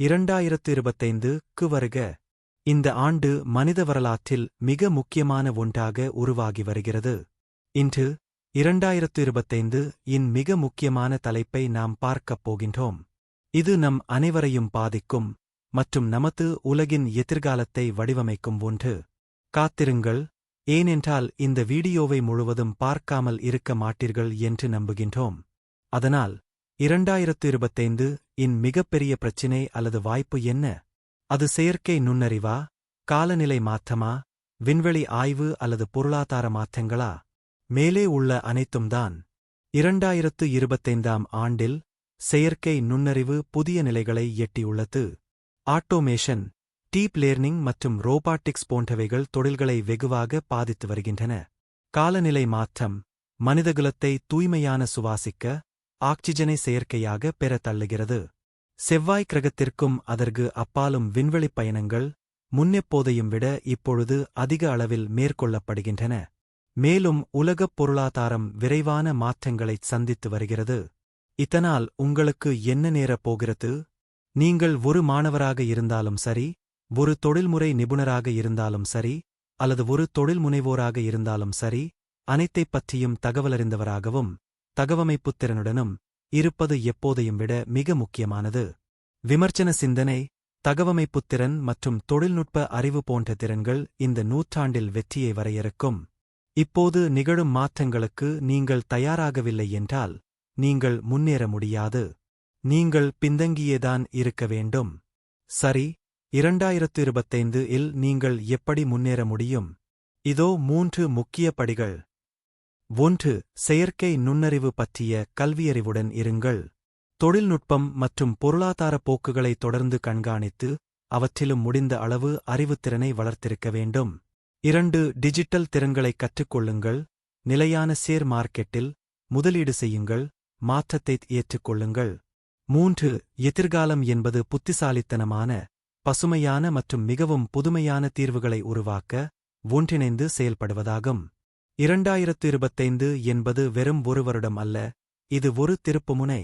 இரண்டாயிரத்து இருபத்தைந்து-க்கு வருக. இந்த ஆண்டு மனித வரலாற்றில் மிக முக்கியமான ஒன்றாக உருவாகி வருகிறது. இன்று இரண்டாயிரத்து இருபத்தைந்து இன் மிக முக்கியமான தலைப்பை நாம் பார்க்கப் போகின்றோம். இது நம் அனைவரையும் பாதிக்கும் மற்றும் நமது உலகின் எதிர்காலத்தை வடிவமைக்கும் ஒன்று. காத்திருங்கள் ஏனென்றால் இந்த வீடியோவை முழுவதும் பார்க்காமல் இருக்க மாட்டீர்கள் என்று நம்புகின்றோம். அதனால் இரண்டாயிரத்து இருபத்தைந்து இன் மிகப்பெரிய பிரச்சினை அல்லது வாய்ப்பு என்ன? அது செயற்கை நுண்ணறிவா? காலநிலை மாற்றமா? விண்வெளி ஆய்வு அல்லது பொருளாதார மாற்றங்களா? மேலே உள்ள அனைத்தும்தான் இரண்டாயிரத்து இருபத்தைந்தாம் ஆண்டில் செயற்கை நுண்ணறிவு புதிய நிலைகளை எட்டியுள்ளது. ஆட்டோமேஷன் டீப் லேர்னிங் மற்றும் ரோபாட்டிக்ஸ் போன்றவைகள் தொழில்களை வெகுவாக பாதித்து வருகின்றன. காலநிலை மாற்றம் மனிதகுலத்தை தூய்மையான சுவாசிக்க ஆக்சிஜனை செயற்கையாக பெற தள்ளுகிறது. செவ்வாய் கிரகத்திற்கும் அதற்கு அப்பாலும் விண்வெளிப் பயணங்கள் முன்னெப்போதையும் விட இப்பொழுது அதிக அளவில் மேற்கொள்ளப்படுகின்றன. மேலும் உலகப் பொருளாதாரம் விரைவான மாற்றங்களைச் சந்தித்து வருகிறது. இதனால் உங்களுக்கு என்ன நேரப் போகிறது? நீங்கள் ஒரு மாணவராக இருந்தாலும் சரி ஒரு தொழில்முறை நிபுணராக இருந்தாலும் சரி அல்லது ஒரு தொழில் முனைவோராக இருந்தாலும் சரி அனைத்தைப் பற்றியும் தகவலறிந்தவராகவும் தகவமைப்புத் திறனுடனும் இருப்பது எப்போதையும் விட மிக முக்கியமானது. விமர்சன சிந்தனை தகவமைப்புத் திறன் மற்றும் தொழில்நுட்ப அறிவு போன்ற திறன்கள் இந்த நூற்றாண்டில் வெற்றியை வரையறுக்கும். இப்போது நிகழும் மாற்றங்களுக்கு நீங்கள் தயாராகவில்லை என்றால் நீங்கள் முன்னேற முடியாது. நீங்கள் பின்தங்கியேதான் இருக்க வேண்டும். சரி இரண்டாயிரத்து இருபத்தைந்து இல் நீங்கள் எப்படி முன்னேற முடியும்? இதோ மூன்று முக்கிய படிகள். ஒன்று செயற்கை நுண்ணறிவு பற்றிய கல்வியறிவுடன் இருங்கள். தொழில்நுட்பம் மற்றும் பொருளாதார போக்குகளை தொடர்ந்து கண்காணித்து அவற்றிலும் முடிந்த அளவு அறிவுத்திறனை வளர்த்திருக்க வேண்டும். இரண்டு டிஜிட்டல் திறன்களைக் கற்றுக்கொள்ளுங்கள். நிலையான சேர் மார்க்கெட்டில் முதலீடு செய்யுங்கள். மாற்றத்தை ஏற்றுக்கொள்ளுங்கள். மூன்று எதிர்காலம் என்பது புத்திசாலித்தனமான பசுமையான மற்றும் மிகவும் புதுமையான தீர்வுகளை உருவாக்க ஒன்றிணைந்து செயல்படுவதாகும். இரண்டாயிரத்து இருபத்தைந்து என்பது வெறும் ஒரு வருடம் அல்ல இது ஒரு திருப்புமுனை.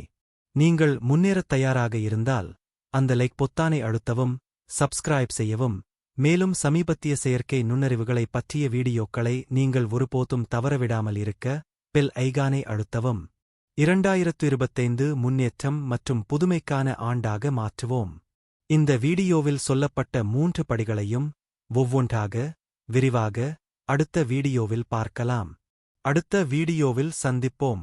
நீங்கள் முன்னேறத் தயாராக இருந்தால் அந்த லைக் பொத்தானை அழுத்தவும் சப்ஸ்கிரைப் செய்யவும் மேலும் சமீபத்திய செயற்கை நுண்ணறிவுகளை பற்றிய வீடியோக்களை நீங்கள் ஒருபோதும் தவறவிடாமல் இருக்க பெல் ஐகானை அழுத்தவும். இரண்டாயிரத்து இருபத்தைந்து முன்னேற்றம் மற்றும் புதுமைக்கான ஆண்டாக மாற்றுவோம். இந்த வீடியோவில் சொல்லப்பட்ட மூன்று படிகளையும் ஒவ்வொன்றாக விரிவாக அடுத்த வீடியோவில் பார்க்கலாம். அடுத்த வீடியோவில் சந்திப்போம்.